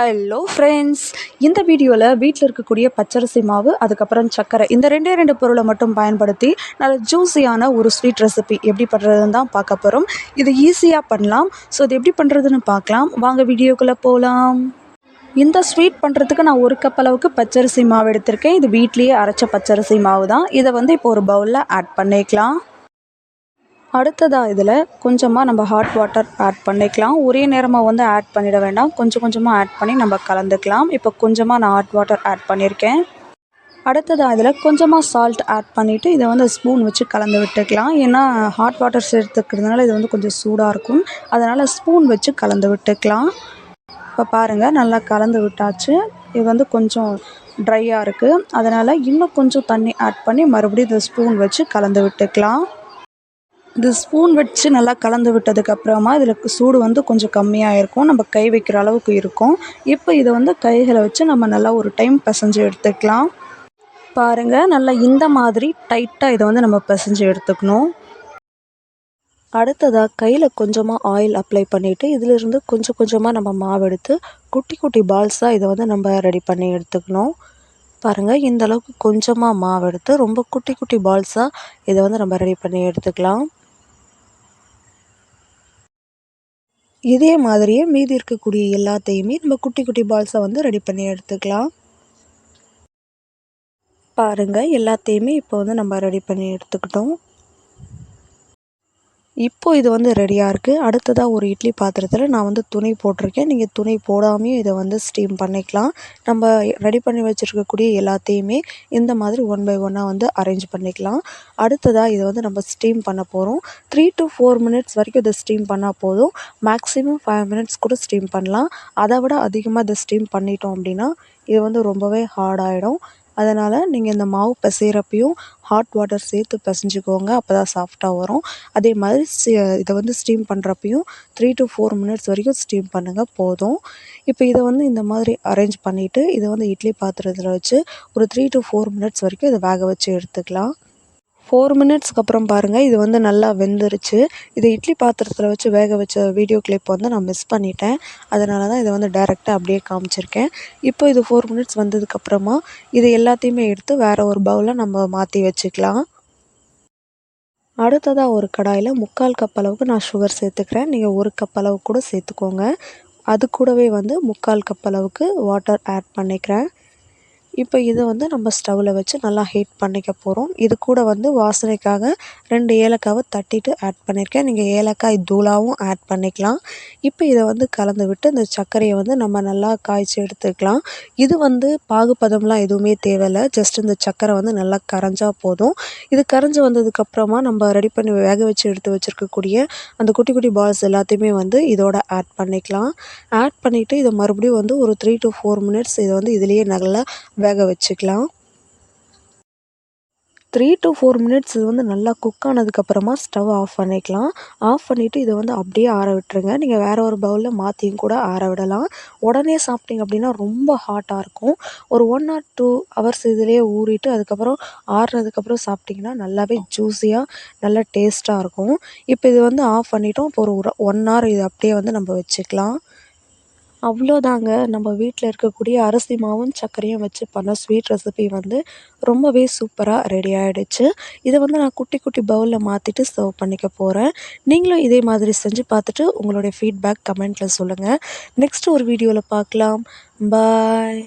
Hello friends இந்த வீடியோவில் வீட்டில் இருக்கக்கூடிய பச்சரிசி மாவு அதுக்கப்புறம் சர்க்கரை இந்த ரெண்டே ரெண்டு பொருளை மட்டும் பயன்படுத்தி நல்ல ஜூஸியான ஒரு ஸ்வீட் ரெசிபி எப்படி பண்ணுறதுன்னு தான் பார்க்க போகிறோம் இது ஈஸியாக பண்ணலாம். ஸோ இது எப்படி பண்ணுறதுன்னு பார்க்கலாம். வாங்க வீடியோக்குள்ளே போகலாம் இந்த ஸ்வீட் பண்ணுறதுக்கு நான் ஒரு கப் அளவுக்கு பச்சரிசி மாவு எடுத்திருக்கேன். இது வீட்லேயே அரைச்ச பச்சரிசி மாவு தான். இதை வந்து இப்போ ஒரு பவுலில் ஆட் பண்ணிக்கலாம். அடுத்ததாக இதில் கொஞ்சமாக நம்ம ஹாட் வாட்டர் ஆட் பண்ணிக்கலாம். ஒரே நேரமாக வந்து ஆட் பண்ணிட வேண்டாம். கொஞ்சம் கொஞ்சமாக ஆட் பண்ணி நம்ம கலந்துக்கலாம். இப்போ கொஞ்சமாக நான் ஹாட் வாட்டர் ஆட் பண்ணியிருக்கேன் அடுத்ததாக இதில் கொஞ்சமாக சால்ட் ஆட் பண்ணிவிட்டு இதை வந்து ஸ்பூன் வச்சு கலந்து விட்டுக்கலாம். ஏன்னா ஹாட் வாட்டர் சேர்த்துக்கிறதுனால இது வந்து கொஞ்சம் சூடாக இருக்கும். அதனால் ஸ்பூன் வச்சு கலந்து விட்டுக்கலாம். இப்போ பாருங்கள் நல்லா கலந்து விட்டாச்சு. இது வந்து கொஞ்சம் ட்ரையாக இருக்குது அதனால் இன்னும் கொஞ்சம் தண்ணி ஆட் பண்ணி மறுபடியும் இந்த ஸ்பூன் வச்சு கலந்து விட்டுக்கலாம். இது ஸ்பூன் வச்சு நல்லா கலந்து விட்டதுக்கப்புறமா இதில் சூடு வந்து கொஞ்சம் கம்மியாக இருக்கும். நம்ம கை வைக்கிற அளவுக்கு இருக்கும். இப்போ இதை வந்து கைகளை வச்சு நம்ம நல்லா ஒரு டைம் பிசைஞ்சு எடுத்துக்கலாம். பாருங்கள் நல்லா இந்த மாதிரி டைட்டாக இதை வந்து நம்ம பிசைஞ்சு எடுத்துக்கணும். அடுத்ததாக கையில் கொஞ்சமாக ஆயில் அப்ளை பண்ணிவிட்டு இதிலிருந்து கொஞ்சம் கொஞ்சமாக நம்ம மாவு எடுத்து குட்டி குட்டி பால்ஸாக இதை வந்து நம்ம ரெடி பண்ணி எடுத்துக்கணும். பாருங்கள் இந்த அளவுக்கு கொஞ்சமாக மாவு எடுத்து ரொம்ப குட்டி குட்டி பால்ஸாக இதை வந்து நம்ம ரெடி பண்ணி எடுத்துக்கலாம். இதே மாதிரியே மீதி இருக்கக்கூடிய எல்லாத்தையுமே நம்ம குட்டி குட்டி பால்ஸை வந்து ரெடி பண்ணி எடுத்துக்கலாம். பாருங்கள் எல்லாத்தையுமே இப்போ வந்து நம்ம ரெடி பண்ணி எடுத்துக்கிட்டோம். இப்போது இது வந்து ரெடியாக இருக்குது அடுத்ததாக ஒரு இட்லி பாத்திரத்தில் நான் வந்து துணி போட்டிருக்கேன். நீங்கள் துணி போடாமையும் இதை வந்து ஸ்டீம் பண்ணிக்கலாம். நம்ம ரெடி பண்ணி வச்சுருக்கக்கூடிய எல்லாத்தையுமே இந்த மாதிரி ஒன் பை ஒன்னாக வந்து அரேஞ்ச் பண்ணிக்கலாம். அடுத்ததாக இதை வந்து நம்ம ஸ்டீம் பண்ண போகிறோம் த்ரீ டு ஃபோர் மினிட்ஸ் வரைக்கும் இதை ஸ்டீம் பண்ணால் போதும். மேக்ஸிமம் ஃபைவ் மினிட்ஸ் கூட ஸ்டீம் பண்ணலாம். அதை விட அதிகமாக இதை ஸ்டீம் பண்ணிட்டோம் அப்படின்னா இது வந்து ரொம்பவே ஹார்டாகிடும் அதனால் நீங்கள் இந்த மாவு பிசையிறப்பையும் ஹாட் வாட்டர் சேர்த்து பிசஞ்சிக்கோங்க. அப்போ தான் சாஃப்டாக வரும். அதே மாதிரி இதை வந்து ஸ்டீம் பண்ணுறப்பையும் த்ரீ டு ஃபோர் மினிட்ஸ் வரைக்கும் ஸ்டீம் பண்ணுங்கள் போதும். இப்போ இதை வந்து இந்த மாதிரி அரேஞ்ச் பண்ணிவிட்டு இதை வந்து இட்லி பாத்திரத்தில் வச்சு ஒரு த்ரீ டு ஃபோர் மினிட்ஸ் வரைக்கும் இதை வேக வச்சு எடுத்துக்கலாம். ஃபோர் மினிட்ஸ்க்கு அப்புறம் பாருங்கள் இது வந்து நல்லா வெந்துருச்சு. இது இட்லி பாத்திரத்தில் வச்சு வேக வச்ச வீடியோ கிளிப் வந்து நான் மிஸ் பண்ணிட்டேன். அதனால தான் இதை வந்து டேரெக்டாக அப்படியே காமிச்சிருக்கேன். இப்போ இது ஃபோர் மினிட்ஸ் வந்ததுக்கப்புறமா இது எல்லாத்தையுமே எடுத்து வேறு ஒரு பவுலில் நம்ம மாற்றி வச்சுக்கலாம். அடுத்ததாக ஒரு கடாயில் முக்கால் கப் அளவுக்கு நான் சுகர் சேர்த்துக்கிறேன். நீங்கள் ஒரு கப் அளவு கூட சேர்த்துக்கோங்க. அது கூடவே வந்து முக்கால் கப் அளவுக்கு வாட்டர் ஆட் பண்ணிக்கிறேன். இப்போ இதை வந்து நம்ம ஸ்டவ்வில் வச்சு நல்லா ஹீட் பண்ணிக்க போகிறோம் இது கூட வந்து வாசனைக்காக ரெண்டு ஏலக்காவை தட்டிட்டு ஆட் பண்ணியிருக்கேன் நீங்கள் ஏலக்காய் தூளாகவும் ஆட் பண்ணிக்கலாம். இப்போ இதை வந்து கலந்து விட்டு இந்த சர்க்கரையை வந்து நம்ம நல்லா காய்ச்சி எடுத்துக்கலாம். இது வந்து பாகுபதம்லாம் எதுவுமே தேவையில்லை. ஜஸ்ட் இந்த சர்க்கரை வந்து நல்லா கரைஞ்சால் போதும். இது கரைஞ்சி வந்ததுக்கப்புறமா நம்ம ரெடி பண்ணி வேக வச்சு எடுத்து வச்சுருக்கக்கூடிய அந்த குட்டி குட்டி பால்ஸ் எல்லாத்தையுமே வந்து இதோட ஆட் பண்ணிக்கலாம். ஆட் பண்ணிவிட்டு இதை மறுபடியும் வந்து ஒரு த்ரீ டு ஃபோர் மினிட்ஸ் இதை வந்து இதுலேயே நல்லா வேக வச்சுக்கலாம். த்ரீ டு ஃபோர் மினிட்ஸ் இது வந்து நல்லா குக் ஆனதுக்கப்புறமா ஸ்டவ் ஆஃப் பண்ணிக்கலாம். ஆஃப் பண்ணிவிட்டு இதை வந்து அப்படியே ஆற விட்டுருங்க. நீங்கள் வேறு ஒரு பவுலில் மாற்றியும் கூட ஆற விடலாம். உடனே சாப்பிட்டீங்க அப்படின்னா ரொம்ப ஹாட்டாக இருக்கும். ஒரு ஒன் ஆர் டூ ஹவர்ஸ் இதிலே ஊறிட்டு அதுக்கப்புறம் ஆறுனதுக்கப்புறம் சாப்பிட்டிங்கன்னா நல்லாவே ஜூஸியாக நல்லா டேஸ்ட்டாக இருக்கும். இப்போ இது வந்து ஆஃப் பண்ணிட்டோம். இப்போ ஒரு ஒன் ஹவர் இது அப்படியே வந்து நம்ம வச்சுக்கலாம். அவ்வளோதாங்க. நம்ம வீட்டில் இருக்கக்கூடிய அரிசி மாவும் சர்க்கரையும் வச்சு பண்ண ஸ்வீட் ரெசிபி வந்து ரொம்பவே சூப்பராக ரெடி ஆகிடுச்சு இதை வந்து நான் குட்டி குட்டி பவுலில் மாற்றிட்டு சர்வ் பண்ணிக்க போகிறேன் நீங்களும் இதே மாதிரி செஞ்சு பார்த்துட்டு உங்களுடைய ஃபீட்பேக் கமெண்ட்டில் சொல்லுங்கள் நெக்ஸ்ட் ஒரு வீடியோவில் பார்க்கலாம். பாய்